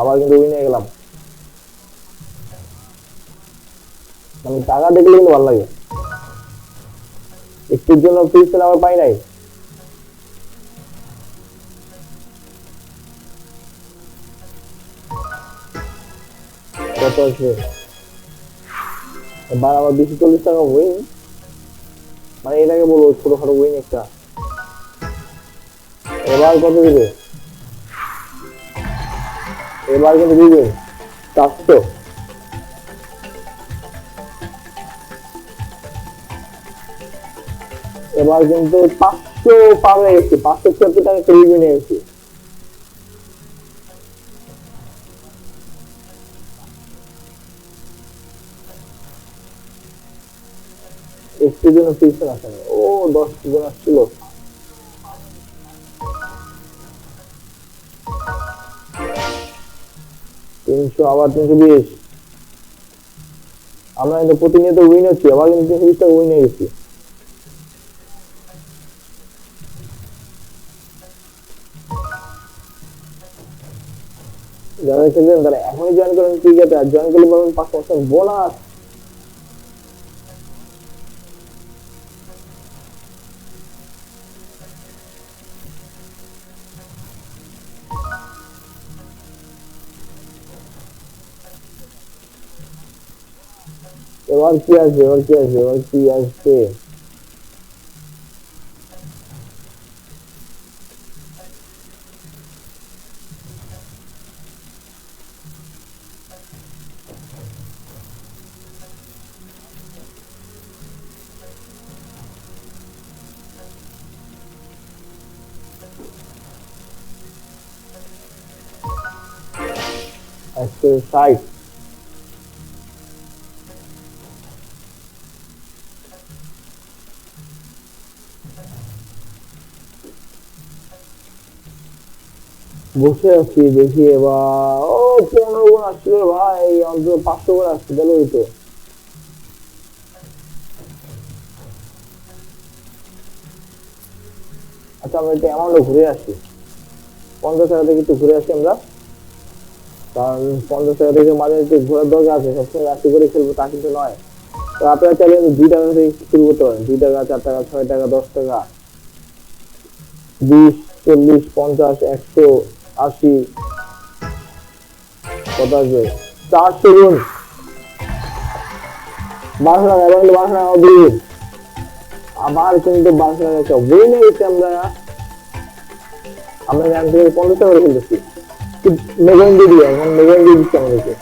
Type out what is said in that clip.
আবার কিন্তু উইনে গেলাম। মানে টাকা দেখলে কিন্তু ভালো লাগে। একটুর জন্য পিস্তল আবার পাই নাই। কত আছে এবার আবার দুশো চল্লিশ টাকা উইন মানে এটাকে বলব, ছোটখাটো উইন একটা। এবার কত দিবে? এবার কিন্তু দিবে চারশো এবার কিন্তু পাঁচশো পার হয়ে গেছে পাঁচশো ছিয়াত্তর টাকা রিভিউ নিয়ে গেছি একটু ও, দশ জন আসছিল। তিনশো আবার তিনশো বিশ। আমরা কিন্তু প্রতিনিয়ত উইন হচ্ছি, আবার কিন্তু তিনশো বিশটা উইন হয়ে গেছি। যারা খেলবেন তারা এখনই জয়েন করেন ক্রিকেটে, আর জয়েন করলে পাবেন পাঁচ বোনাস এবার কি আসবে এবার কি আসবে এবার কি আসবে আজকে সাইট বসে আছি, দেখি এবার, ও পনেরো গুণ আসছিল ভাই, অন্তত পাঁচশো করে আসছে, তাহলে ওই তো আচ্ছা আমরা একটু অ্যামাউন্টে ঘুরে আসি। পঞ্চাশ টাকা থেকে একটু ঘুরে আসি আমরা। কারণ পঞ্চাশ টাকা থেকে মাঝে একটু ঘোরার দরকার আছে, সবসময় রাশি করে খেলব, তা কিন্তু নয়। তো আপনারা চাইলে দুই টাকা থেকে শুরু করতে পারেন। দুই টাকা, চার টাকা, ছয় টাকা, দশ টাকা। বিশ, চল্লিশ, পঞ্চাশ, একশো আশি কত আসবে চারশো গুণ এবার আবার কিন্তু বারোশো টাকা বই নিয়ে গেছি আমরা। আমরা জানতে পঞ্চাশ টাকা করে ফেলতেছি মেঘন দিয়ে এখন মেঘন দিয়ে দিচ্ছি আমাদেরকে।